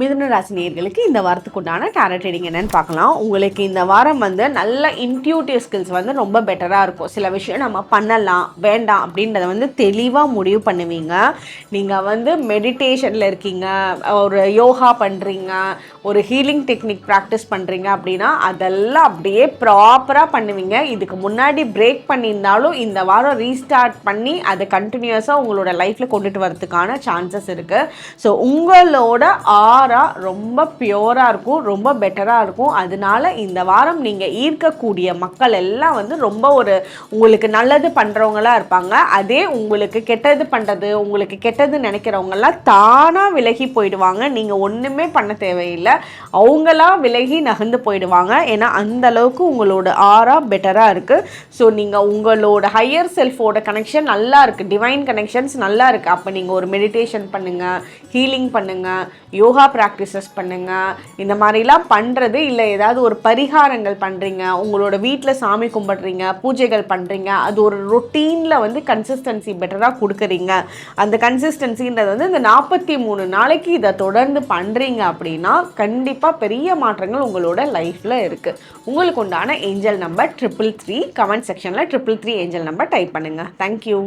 மிதுன ராசி நேர்களுக்கு இந்த வாரத்துக்கு உண்டான டேரட் ட்ரேடிங் என்னன்னு பார்க்கலாம். உங்களுக்கு இந்த வாரம் வந்து நல்ல இன்ட்யூட்டிவ் ஸ்கில்ஸ் வந்து ரொம்ப பெட்டராக இருக்கும். சில விஷயம் நம்ம பண்ணலாம் வேண்டாம் அப்படின்றத வந்து தெளிவாக முடிவு பண்ணுவீங்க. நீங்கள் வந்து மெடிடேஷனில் இருக்கீங்க ஒரு யோகா பண்ணுறீங்க ஒரு ஹீலிங் டெக்னிக் ப்ராக்டிஸ் பண்ணுறீங்க அப்படின்னா அதெல்லாம் அப்படியே ப்ராப்பராக பண்ணுவீங்க. இதுக்கு முன்னாடி பிரேக் பண்ணியிருந்தாலும் இந்த வாரம் ரீஸ்டார்ட் பண்ணி அதை கண்டினியூஸாக உங்களோட லைஃப்பில் கொண்டுட்டு வரதுக்கான சான்சஸ் இருக்குது ஸோ உங்களோட ஆரா ரொம்ப பியோராக இருக்கும் ரொம்ப பெட்டராக இருக்கும். அதனால இந்த வாரம் நீங்கள் ஈர்க்கக்கூடிய மக்கள் எல்லாம் வந்து ரொம்ப ஒரு உங்களுக்கு நல்லது பண்ணுறவங்களா இருப்பாங்க. அதே உங்களுக்கு கெட்டது பண்ணுறது உங்களுக்கு கெட்டது நினைக்கிறவங்கெல்லாம் தானாக விலகி போயிடுவாங்க. நீங்கள் ஒன்றுமே பண்ண தேவையில்லை. அவங்களா விலகி நகர்ந்து போயிடுவாங்க. ஏன்னா அந்த அளவுக்கு உங்களோட ஆரா பெட்டராக இருக்குது ஸோ நீங்கள் உங்களோட ஹையர் செல்ஃபோட கனெக்ஷன் நல்லா இருக்குது டிவைன் கனெக்ஷன்ஸ் நல்லா இருக்குது அப்போ நீங்கள் ஒரு மெடிடேஷன் பண்ணுங்கள் ஹீலிங் பண்ணுங்கள் யோகா ப்ராக்டிசஸ் பண்ணுங்கள் இந்த மாதிரிலாம் பண்ணுறது இல்லை ஏதாவது ஒரு பரிகாரங்கள் பண்ணுறீங்க உங்களோட வீட்டில் சாமி கும்பிட்றீங்க பூஜைகள் பண்ணுறீங்க அது ஒரு ரொட்டீனில் வந்து கன்சிஸ்டன்சி பெட்டராக கொடுக்குறீங்க. அந்த கன்சிஸ்டன்சின்றது வந்து இந்த நாற்பத்தி மூணு நாளைக்கு இதை தொடர்ந்து பண்ணுறீங்க அப்படின்னா கண்டிப்பாக பெரிய மாற்றங்கள் உங்களோட லைஃப்பில் இருக்குது உங்களுக்கு உண்டான angel number triple three comment செக்ஷனில் triple three angel number type பண்ணுங்கள் தேங்க்யூ